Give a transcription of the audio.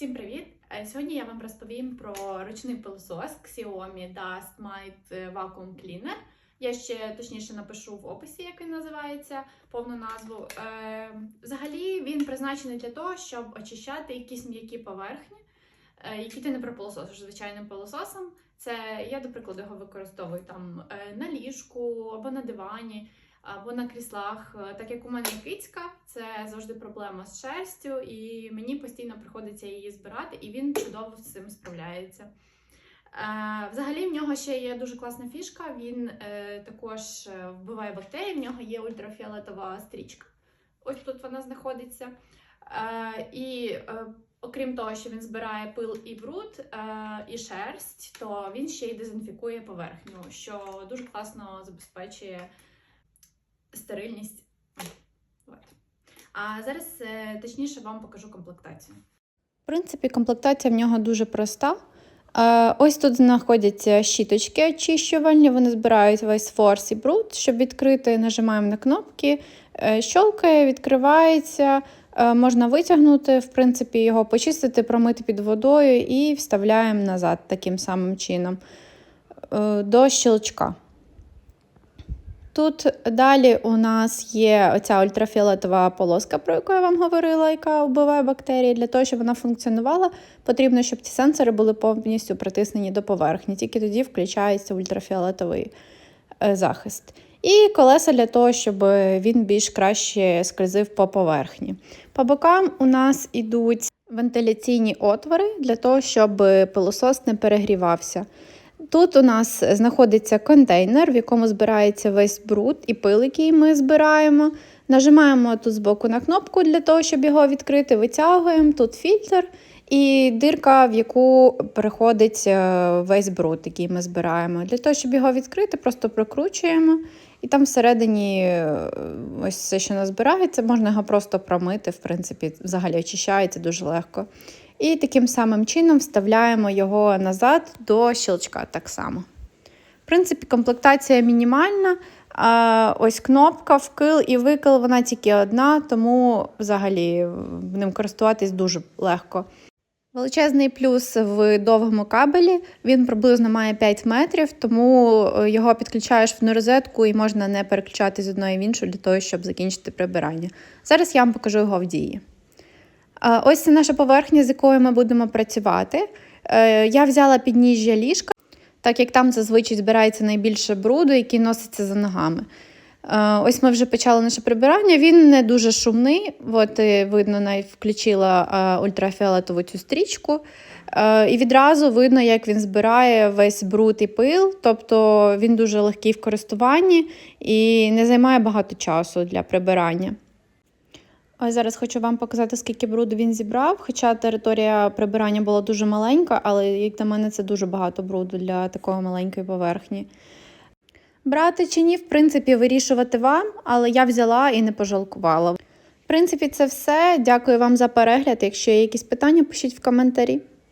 Всім привіт! Е, Сьогодні я вам розповім про ручний пилосос Xiaomi Dust Mite Vacuum Cleaner. Я ще точніше напишу в описі, як він називається, повну назву. Е, Взагалі він призначений для того, щоб очищати якісь м'які поверхні, е, які ти не пропилососиш звичайним пилососом. Це я, до прикладу, його використовую там е, на ліжку або на дивані або на кріслах. Е, Так як у мене кицька, це завжди проблема з шерстю, і мені постійно приходиться її збирати, і він чудово з цим справляється. Е, Взагалі, в нього ще є дуже класна фішка. Він е, також вбиває бактерії, в нього є ультрафіолетова стрічка. Ось тут вона знаходиться. І окрім того, що він збирає пил і бруд, і шерсть, то він ще й дезінфікує поверхню, що дуже класно забезпечує стерильність. От. А зараз е, точніше вам покажу комплектацію. В принципі, комплектація в нього дуже проста. Е, Ось тут знаходяться щіточки очищувальні, вони збирають весь форс і бруд. Щоб відкрити, нажимаємо на кнопки, е, щолкає, відкривається, можна витягнути, в принципі, його почистити, промити під водою і вставляємо назад таким самим чином до щелчка. Тут далі у нас є оця ультрафіолетова полоска, про яку я вам говорила, яка вбиває бактерії. Для того, щоб вона функціонувала, потрібно, щоб ці сенсори були повністю притиснені до поверхні. Тільки тоді включається ультрафіолетовий е, захист. І колеса для того, щоб він більш краще скользив по поверхні. По бокам у нас ідуть вентиляційні отвори для того, щоб пилосос не перегрівався. Тут у нас знаходиться контейнер, в якому збирається весь бруд і пил, який ми збираємо. Нажимаємо тут збоку на кнопку для того, щоб його відкрити, витягуємо. Тут фільтр і дирка, в яку переходить е, весь бруд, який ми збираємо. Для того, щоб його відкрити, просто прокручуємо. І там всередині е, ось все, що назбирається, можна його просто промити, в принципі, взагалі очищається дуже легко. І таким самим чином вставляємо його назад до щелчка так само. В принципі, комплектація мінімальна. А ось кнопка, вкил і викил, вона тільки одна, тому взагалі ним користуватись дуже легко. Величезний плюс в довгому кабелі, він приблизно має 5 метрів, тому е, його підключаєш в одну розетку і можна не переключати з одної в іншу для того, щоб закінчити прибирання. Зараз я вам покажу його в дії. Ось це наша поверхня, з якою ми будемо працювати. Е, Я взяла підніжжя ліжка, так як там зазвичай збирається найбільше бруду, який носиться за ногами. Е, Ось ми вже почали наше прибирання. Він не дуже шумний. От видно, навіть включила е, ультрафіолетову цю стрічку. Е, І відразу видно, як він збирає весь бруд і пил. Тобто він дуже легкий в користуванні і не займає багато часу для прибирання. Ось зараз хочу вам показати, скільки бруду він зібрав. Хоча територія прибирання була дуже маленька, але, як на мене, це дуже багато бруду для такої маленької поверхні. Брати чи ні, в принципі, вирішувати вам, але я взяла і не пожалкувала. В принципі, це все. Дякую вам за перегляд. Якщо є якісь питання, пишіть в коментарі.